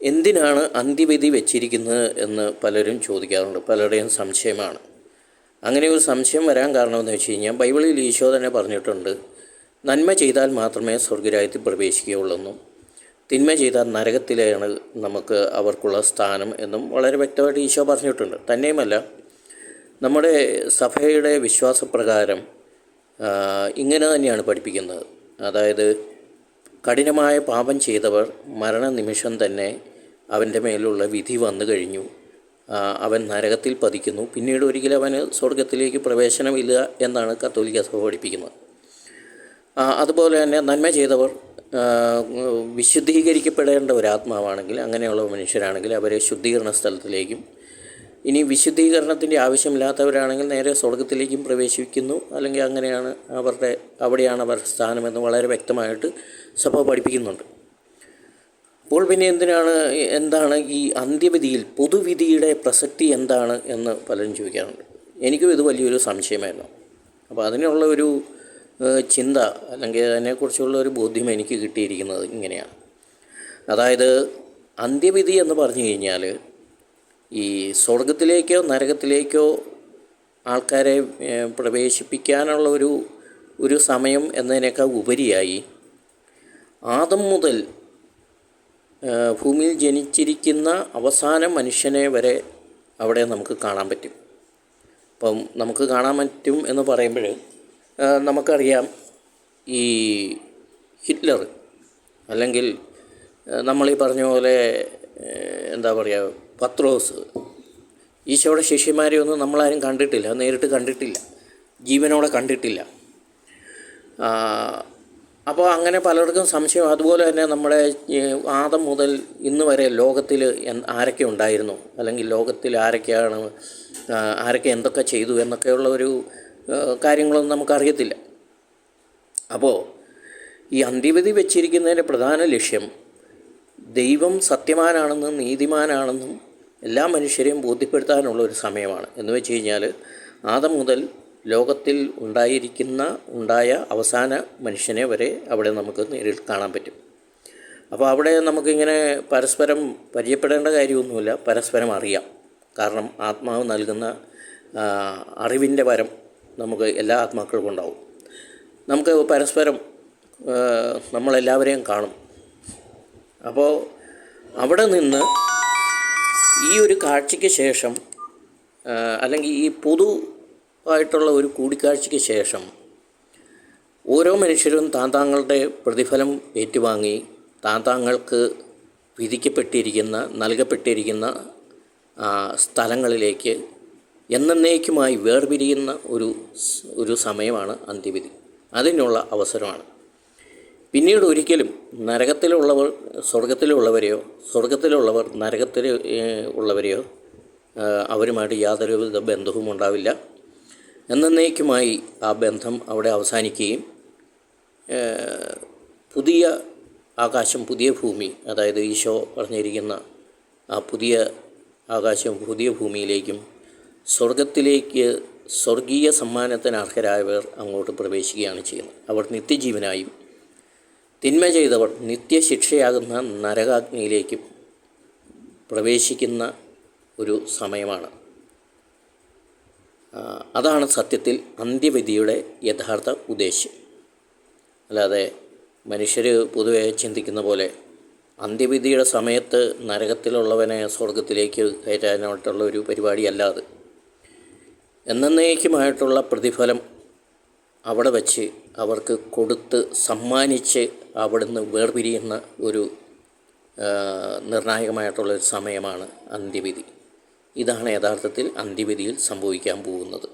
എന്തിനാണ് അന്ത്യവിധി വെച്ചിരിക്കുന്നത് എന്ന് പലരും ചോദിക്കാറുണ്ട്. പലരുടെയും സംശയമാണ്. അങ്ങനെ ഒരു സംശയം വരാൻ കാരണമെന്ന് വെച്ച് കഴിഞ്ഞാൽ ബൈബിളിൽ ഈശോ തന്നെ പറഞ്ഞിട്ടുണ്ട് നന്മ ചെയ്താൽ മാത്രമേ സ്വർഗരാജ്യത്തിൽ പ്രവേശിക്കുകയുള്ളെന്നും തിന്മ ചെയ്താൽ നരകത്തിലാണ് നമുക്ക് അവർക്കുള്ള സ്ഥാനം എന്നും വളരെ വ്യക്തമായിട്ട് ഈശോ പറഞ്ഞിട്ടുണ്ട്. തന്നെയുമല്ല നമ്മുടെ സഭയുടെ വിശ്വാസപ്രകാരം ഇങ്ങനെ തന്നെയാണ് പഠിപ്പിക്കുന്നത്. അതായത് കഠിനമായ പാപം ചെയ്തവർ മരണനിമിഷം തന്നെ അവന്റെ മേലുള്ള വിധി വന്നു കഴിഞ്ഞു. അവൻ നരകത്തിൽ പതിക്കുന്നു. പിന്നീട് ഒരിക്കലും അവന് സ്വർഗത്തിലേക്ക് പ്രവേശനമില്ല എന്നാണ് കത്തോലിക്ക സഭ പഠിപ്പിക്കുന്നത്. അതുപോലെ തന്നെ നന്മ ചെയ്തവർ വിശുദ്ധീകരിക്കപ്പെടേണ്ട ഒരു ആത്മാവാണെങ്കിൽ അങ്ങനെയുള്ള മനുഷ്യരാണെങ്കിൽ അവരെ ശുദ്ധീകരണ സ്ഥലത്തിലേക്കും ഇനി വിശുദ്ധീകരണത്തിന്റെ ആവശ്യമില്ലാത്തവരാണെങ്കിൽ നേരെ സ്വർഗത്തിലേക്കും പ്രവേശിക്കുന്നു. അല്ലെങ്കിൽ അങ്ങനെയാണ് അവരുടെ അവിടെയാണ് അവരുടെ സ്ഥാനമെന്ന് വളരെ വ്യക്തമായിട്ട് സഭ പഠിപ്പിക്കുന്നുണ്ട്. അപ്പോൾ പിന്നെ എന്തിനാണ് എന്താണ് ഈ അന്ത്യവിധിയിൽ പൊതുവിധിയുടെ പ്രസക്തി എന്താണ് എന്ന് പലരും ചോദിക്കാറുണ്ട്. എനിക്കും ഇത് വലിയൊരു സംശയമായിരുന്നു. അപ്പോൾ അതിനുള്ള ഒരു ചിന്ത അല്ലെങ്കിൽ അതിനെക്കുറിച്ചുള്ള ഒരു ബോധ്യം എനിക്ക് കിട്ടിയിരിക്കുന്നത് ഇങ്ങനെയാണ്. അതായത് അന്ത്യവിധി എന്ന് പറഞ്ഞു കഴിഞ്ഞാൽ ഈ സ്വർഗത്തിലേക്കോ നരകത്തിലേക്കോ ആൾക്കാരെ പ്രവേശിപ്പിക്കാനുള്ള ഒരു ഒരു സമയം എന്നതിനേക്കാൾ ഉപരിയായി ആദം മുതൽ ഭൂമിയിൽ ജനിച്ചിരിക്കുന്ന അവസാന മനുഷ്യനെ വരെ അവിടെ നമുക്ക് കാണാൻ പറ്റും. അപ്പം നമുക്ക് കാണാൻ പറ്റും എന്ന് പറയുമ്പോൾ നമുക്കറിയാം ഈ ഹിറ്റ്ലർ അല്ലെങ്കിൽ നമ്മൾ ഈ പറഞ്ഞ പോലെ എന്താ പറയുക പത്രോസ്. ഈശോയുടെ ശിഷ്യന്മാരെ ഒന്നും നമ്മളാരും കണ്ടിട്ടില്ല. നേരിട്ട് കണ്ടിട്ടില്ല. ജീവനോടെ കണ്ടിട്ടില്ല. അപ്പോൾ അങ്ങനെ പലർക്കും സംശയം. അതുപോലെ തന്നെ നമ്മുടെ ആദം മുതൽ ഇന്ന് വരെ ലോകത്തിൽ ആരൊക്കെ ഉണ്ടായിരുന്നു? അല്ലെങ്കിൽ ലോകത്തിൽ ആരൊക്കെയാണ് ആരൊക്കെ എന്തൊക്കെ ചെയ്തു എന്നൊക്കെയുള്ള ഒരു കാര്യങ്ങളൊന്നും നമുക്കറിയത്തില്ല. അപ്പോൾ ഈ അന്ത്യവിധി വെച്ചിരിക്കുന്നതിന്റെ പ്രധാന ലക്ഷ്യം ദൈവം സത്യമാനാണെന്നും നീതിമാനാണെന്നും എല്ലാ മനുഷ്യരെയും ബോധ്യപ്പെടുത്താനുള്ള ഒരു സമയമാണ്. എന്ന് വെച്ച് കഴിഞ്ഞാൽ ആദം മുതൽ ലോകത്തിൽ ഉണ്ടായിരിക്കുന്ന ഉണ്ടായ അവസാന മനുഷ്യനെ വരെ അവിടെ നമുക്ക് നേരിൽ കാണാൻ പറ്റും. അപ്പോൾ അവിടെ നമുക്കിങ്ങനെ പരസ്പരം പരിചയപ്പെടേണ്ട കാര്യമൊന്നുമില്ല. പരസ്പരം അറിയാം. കാരണം ആത്മാവ് നൽകുന്ന അറിവിന്റെ വരം നമുക്ക് എല്ലാ ആത്മാക്കൾക്കും ഉണ്ടാവും. നമുക്ക് പരസ്പരം നമ്മളെല്ലാവരെയും കാണും. അപ്പോൾ അവിടെ നിന്ന് ഈ ഒരു കാഴ്ചയ്ക്ക് ശേഷം അല്ലെങ്കിൽ ഈ പൊതു ആയിട്ടുള്ള ഒരു കൂടിക്കാഴ്ചയ്ക്ക് ശേഷം ഓരോ മനുഷ്യരും താൻ താങ്കളുടെ പ്രതിഫലം ഏറ്റുവാങ്ങി. താൻ താങ്കൾക്ക് വിധിക്കപ്പെട്ടിരിക്കുന്ന നൽകപ്പെട്ടിരിക്കുന്ന സ്ഥലങ്ങളിലേക്ക് എന്നേക്കുമായി വേർപിരിയുന്ന ഒരു ഒരു സമയമാണ് അന്ത്യവിധി. അതിനുള്ള അവസരമാണ്. പിന്നീട് ഒരിക്കലും നരകത്തിലുള്ളവർ സ്വർഗത്തിലുള്ളവരെയോ സ്വർഗത്തിലുള്ളവർ നരകത്തിൽ ഉള്ളവരെയോ അവരുമായിട്ട് യാതൊരുവിധ ബന്ധവും ഉണ്ടാവില്ല. എന്നേക്കുമായി ആ ബന്ധം അവിടെ അവസാനിക്കുകയും പുതിയ ആകാശം പുതിയ ഭൂമി അതായത് ഈശോ പറഞ്ഞിരിക്കുന്ന ആ പുതിയ ആകാശം പുതിയ ഭൂമിയിലേക്കും സ്വർഗത്തിലേക്ക് സ്വർഗീയ സമ്മാനത്തിന് അർഹരായവർ അങ്ങോട്ട് പ്രവേശിക്കുകയാണ് ചെയ്യുന്നത്. അവർ നിത്യജീവനായും തിന്മ ചെയ്തവൾ നിത്യശിക്ഷയാകുന്ന നരകാഗ്നിയിലേക്ക് പ്രവേശിക്കുന്ന ഒരു സമയമാണ്. അതാണ് സത്യത്തിൽ അന്ത്യവിധിയുടെ യഥാർത്ഥ ഉദ്ദേശ്യം. അല്ലാതെ മനുഷ്യർ പൊതുവെ ചിന്തിക്കുന്ന പോലെ അന്ത്യവിധിയുടെ സമയത്ത് നരകത്തിലുള്ളവനെ സ്വർഗത്തിലേക്ക് കയറ്റാനായിട്ടുള്ള ഒരു പരിപാടിയല്ല അത്. എന്നേക്കുമായിട്ടുള്ള പ്രതിഫലം അവിടെ വച്ച് അവർക്ക് കൊടുത്ത് സമ്മാനിച്ച് അവിടുന്ന് വേർപിരിയുന്ന ഒരു നിർണായകമായിട്ടുള്ളൊരു സമയമാണ് അന്ത്യവിധി. ഇതാണ് യഥാർത്ഥത്തിൽ അന്ത്യവിധിയിൽ സംഭവിക്കാൻ പോകുന്നത്.